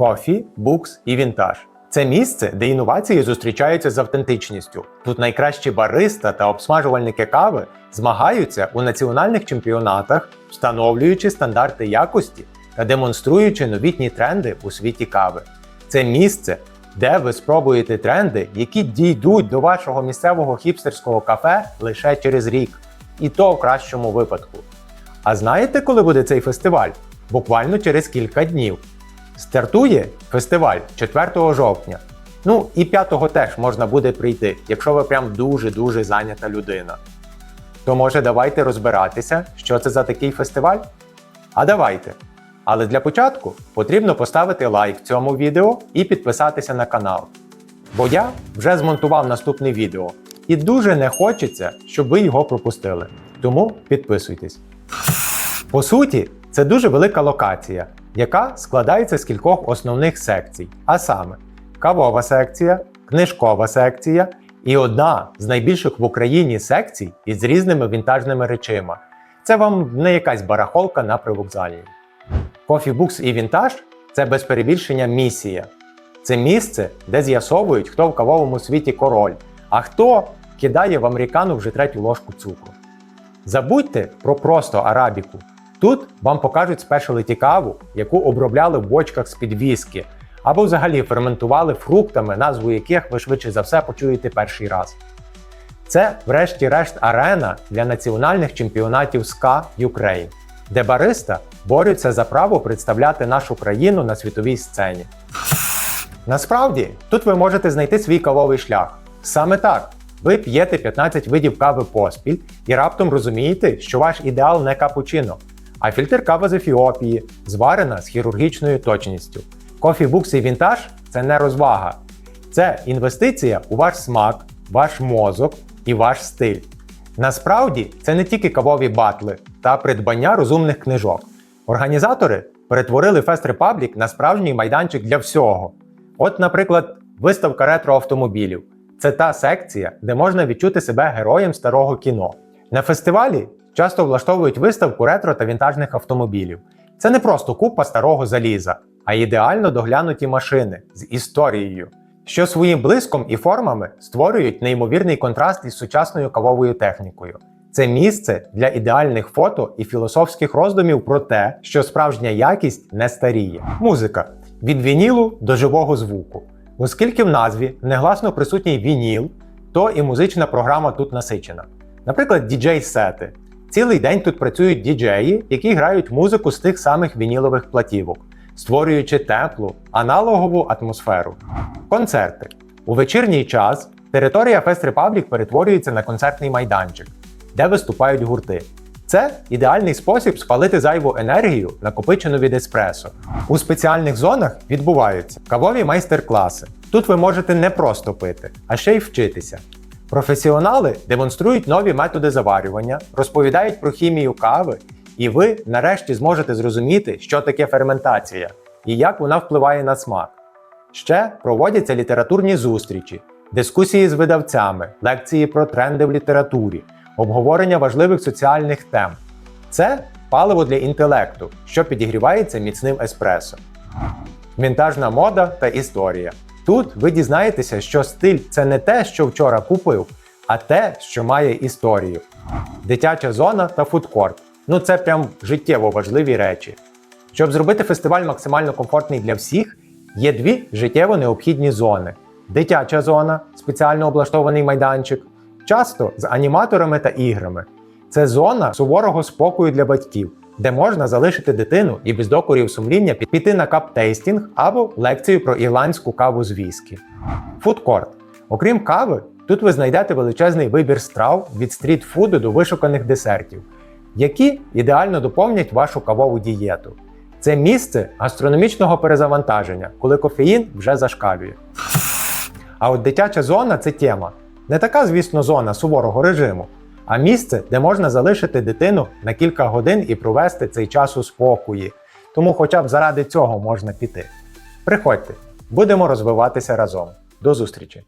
Coffee, Books і Vintage. Це місце, де інновації зустрічаються з автентичністю. Тут найкращі бариста та обсмажувальники кави змагаються у національних чемпіонатах, встановлюючи стандарти якості та демонструючи новітні тренди у світі кави. Це місце, де ви спробуєте тренди, які дійдуть до вашого місцевого хіпстерського кафе лише через рік, і то в кращому випадку. А знаєте, коли буде цей фестиваль? Буквально через кілька днів. Стартує фестиваль 4 жовтня. Ну і 5-го теж можна буде прийти, якщо ви прям дуже-дуже зайнята людина. То може давайте розбиратися, що це за такий фестиваль? А давайте. Але для початку потрібно поставити лайк цьому відео і підписатися на канал. Бо я вже змонтував наступне відео і дуже не хочеться, щоб ви його пропустили. Тому підписуйтесь. По суті, це дуже велика локація, яка складається з кількох основних секцій, а саме кавова секція, книжкова секція і одна з найбільших в Україні секцій із різними вінтажними речима. Це вам не якась барахолка на. Coffee Books і Vintage – це без перебільшення місія. Це місце, де з'ясовують, хто в кавовому світі король, а хто кидає в американу вже третю ложку цукру. Забудьте про просто арабіку. Тут вам покажуть спешаліті каву, яку обробляли в бочках з-під віскі, або взагалі ферментували фруктами, назву яких ви швидше за все почуєте перший раз. Це, врешті-решт, арена для національних чемпіонатів СКА Ukraine, де бариста борються за право представляти нашу країну на світовій сцені. Насправді, тут ви можете знайти свій кавовий шлях. Саме так. Ви п'єте 15 видів кави поспіль і раптом розумієте, що ваш ідеал не капучино, а фільтр кави з Ефіопії, зварена з хірургічною точністю. Books і Vintage – це не розвага. Це інвестиція у ваш смак, ваш мозок і ваш стиль. Насправді це не тільки кавові батли та придбання розумних книжок. Організатори перетворили Fest Republic на справжній майданчик для всього. От, наприклад, виставка ретро-автомобілів. Це та секція, де можна відчути себе героєм старого кіно. На фестивалі часто влаштовують виставку ретро та вінтажних автомобілів. Це не просто купа старого заліза, а ідеально доглянуті машини з історією, що своїм блиском і формами створюють неймовірний контраст із сучасною кавовою технікою. Це місце для ідеальних фото і філософських роздумів про те, що справжня якість не старіє. Музика від вінілу до живого звуку. Оскільки в назві негласно присутній вініл, то і музична програма тут насичена. Наприклад, діджей-сети. Цілий день тут працюють діджеї, які грають музику з тих самих вінілових платівок, створюючи теплу, аналогову атмосферу. Концерти. У вечірній час територія Fest Republic перетворюється на концертний майданчик, де виступають гурти. Це ідеальний спосіб спалити зайву енергію, накопичену від еспресо. У спеціальних зонах відбуваються кавові майстер-класи. Тут ви можете не просто пити, а ще й вчитися. Професіонали демонструють нові методи заварювання, розповідають про хімію кави, і ви нарешті зможете зрозуміти, що таке ферментація і як вона впливає на смак. Ще проводяться літературні зустрічі, дискусії з видавцями, лекції про тренди в літературі, обговорення важливих соціальних тем. Це паливо для інтелекту, що підігрівається міцним еспресо. Вінтажна мода та історія. Тут ви дізнаєтеся, що стиль це не те, що вчора купив, а те, що має історію. Дитяча зона та фудкорт. Ну це прям життєво важливі речі. Щоб зробити фестиваль максимально комфортний для всіх, є дві життєво необхідні зони: дитяча зона, спеціально облаштований майданчик, часто з аніматорами та іграми. Це зона суворого спокою для батьків, де можна залишити дитину і без докорів сумління піти на кап-тейстінг або лекцію про ірландську каву з віскі. Фудкорт. Окрім кави, тут ви знайдете величезний вибір страв від стріт-фуду до вишуканих десертів, які ідеально доповнять вашу кавову дієту. Це місце гастрономічного перезавантаження, коли кофеїн вже зашкалює. А от дитяча зона це тема. Не така, звісно, зона суворого режиму, а місце, де можна залишити дитину на кілька годин і провести цей час у спокої. Тому хоча б заради цього можна піти. Приходьте, будемо розвиватися разом. До зустрічі!